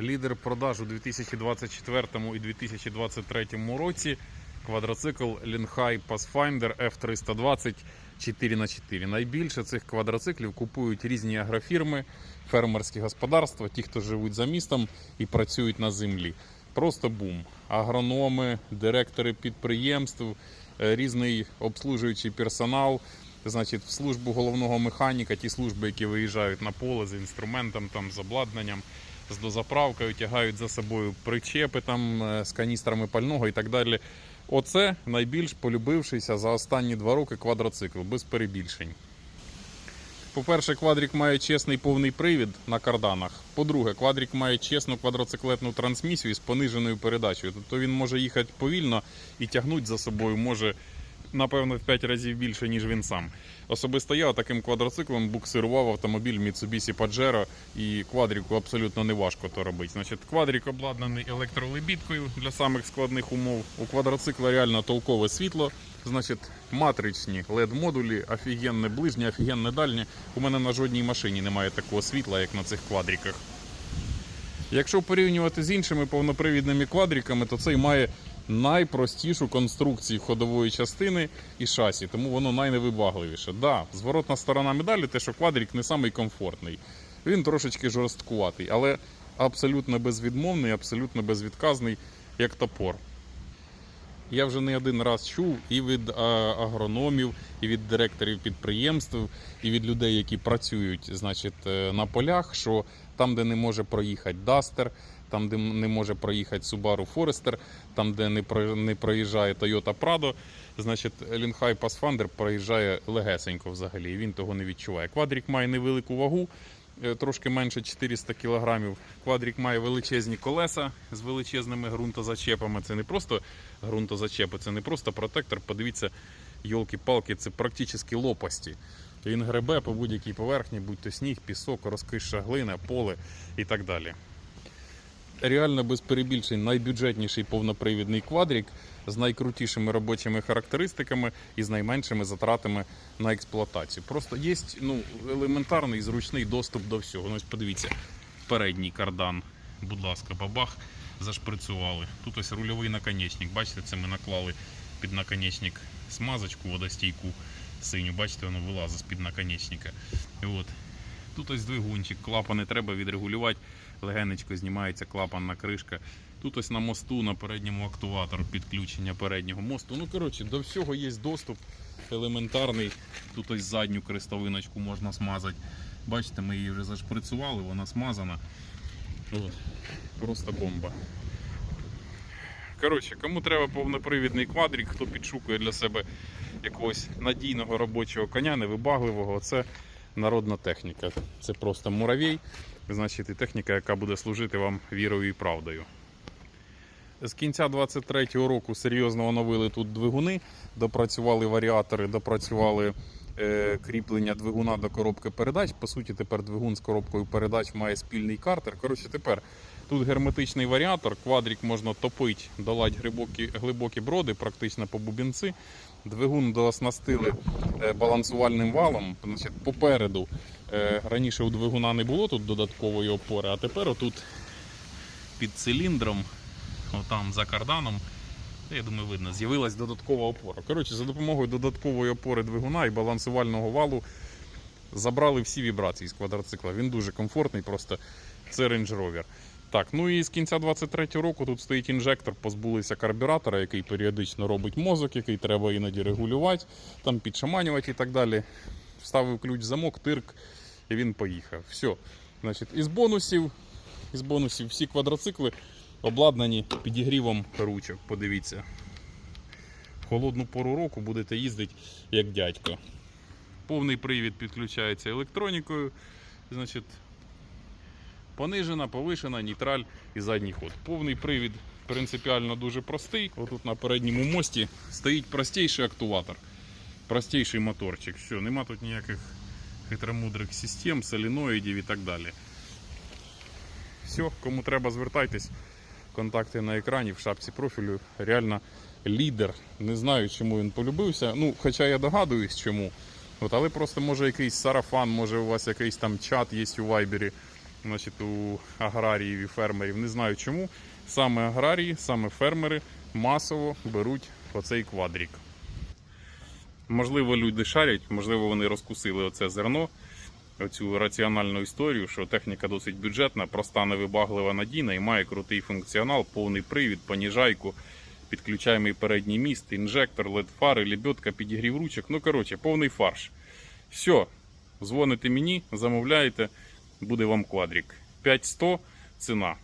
Лідер продаж у 2024 і 2023 році квадроцикл Linhai Pathfinder F320 4х4. Найбільше цих квадроциклів купують різні агрофірми, фермерські господарства, ті, хто живуть за містом і працюють на землі. Просто бум. Агрономи, директори підприємств, е, різний обслужуючий персонал. Значить, в службу головного механіка, ті служби, які виїжджають на поле з інструментом, там, з обладнанням, з дозаправкою, тягають за собою причепи там, е, з каністрами пального і так далі. Оце найбільш полюбившийся за останні два роки квадроцикл, без перебільшень. По-перше, квадрік має чесний повний привід на карданах. По-друге, квадрік має чесну квадроциклетну трансмісію з пониженою передачею. Тобто він може їхати повільно і тягнути за собою може, напевно, в 5 разів більше, ніж він сам. Особисто я таким квадроциклом буксирував автомобіль Mitsubishi Pajero і квадріку абсолютно не важко то робити. Значить, квадрік обладнаний електролебідкою для самих складних умов. У квадроцикла реально толкове світло. Значить, матричні LED-модулі, офігенне ближнє, офігенне дальнє. У мене на жодній машині немає такого світла, як на цих квадріках. Якщо порівнювати з іншими повнопривідними квадриками, то цей має найпростішу конструкцію ходової частини і шасі, тому воно найневибагливіше. Да, зворотна сторона медалі, те, що квадрик не самий комфортний. Він трошечки жорсткуватий, але абсолютно безвідмовний, абсолютно безвідказний, як топор. Я вже не один раз чув і від агрономів, і від директорів підприємств, і від людей, які працюють значить, е, на полях, що там, де не може проїхати Duster, там, де не може проїхати Subaru Forester, там, де не, не проїжджає Toyota Prado, значить, Linhai Pathfinder проїжджає легесенько взагалі, і він того не відчуває. Квадрік має невелику вагу, е, трошки менше 400 кг. Квадрік має величезні колеса з величезними ґрунтозачепами. Це не просто ґрунтозачепи, це не просто протектор. Подивіться, йолки-палки, це практично лопасті. Він гребе по будь-якій поверхні, будь то сніг, пісок, розкиша глина, поле і так далі. Реально без перебільшень найбюджетніший повнопривідний квадрік з найкрутішими робочими характеристиками і з найменшими затратами на експлуатацію. Просто є ну, елементарний зручний доступ до всього. Ну, ось подивіться, передній кардан, будь ласка, бабах, зашприцювали. Тут ось рульовий наконечник. Бачите, це ми наклали під наконечник смазочку водостійку синю. Бачите, воно вилазить з-під наконечника. І от. Тут ось двигунчик, клапани треба відрегулювати. Легенечко знімається клапанна кришка. Тут ось на мосту, на передньому актуватор підключення переднього мосту. Ну, коротше, до всього є доступ елементарний. Тут ось задню крестовиночку можна смазати. Бачите, ми її вже зашприцювали, вона смазана. Просто бомба. Коротше, кому треба повнопривідний квадрик, хто підшукує для себе якогось надійного робочого коня, невибагливого, це народна техніка. Це просто муравій, значить, і техніка, яка буде служити вам вірою і правдою. З кінця 23-го року серйозно оновили тут двигуни, допрацювали варіатори, допрацювали е, кріплення двигуна до коробки передач. По суті, тепер двигун з коробкою передач має спільний картер. Коротше, тепер тут герметичний варіатор, квадрік можна топити, долати глибокі, глибокі броди, практично по бубінці. Двигун дооснастили е, балансувальним валом. Значить, попереду е, раніше у двигуна не було тут додаткової опори, а тепер отут під циліндром, отам за карданом, я думаю, видно, з'явилась додаткова опора. Коротше, за допомогою додаткової опори двигуна і балансувального валу забрали всі вібрації з квадроцикла. Він дуже комфортний, просто це Range Rover. Так, ну і з кінця 23-го року тут стоїть інжектор, позбулися карбюратора, який періодично робить мозок, який треба іноді регулювати, там підшаманювати і так далі. Вставив ключ в замок, тирк, і він поїхав. Все. Значить, із бонусів, із бонусів всі квадроцикли обладнані підігрівом ручок. Подивіться. В холодну пору року будете їздити як дядько. Повний привід підключається електронікою. Значить, понижена, повишена, нейтраль і задній ход. Повний привід принципіально дуже простий. Отут на передньому мості стоїть простіший актуватор, простіший моторчик. Все, нема тут ніяких хитромудрих систем, соліноїдів і так далі. Все, кому треба, звертайтесь. Контакти на екрані в шапці профілю. Реально лідер. Не знаю, чому він полюбився. Ну, хоча я догадуюсь, чому. От, але просто може якийсь сарафан, може у вас якийсь там чат є у вайбері. Значить, у аграріїв і фермерів. Не знаю чому. Саме аграрії, саме фермери масово беруть оцей квадрік. Можливо, люди шарять, можливо, вони розкусили оце зерно, оцю раціональну історію, що техніка досить бюджетна, проста, невибаглива, надійна і має крутий функціонал, повний привід, поніжайку, підключаємий передній міст, інжектор, LED-фари, лебедка, підігрів ручок. Ну, коротше, повний фарш. Все, дзвоните мені, замовляєте, буде вам квадрік. 5100 ціна.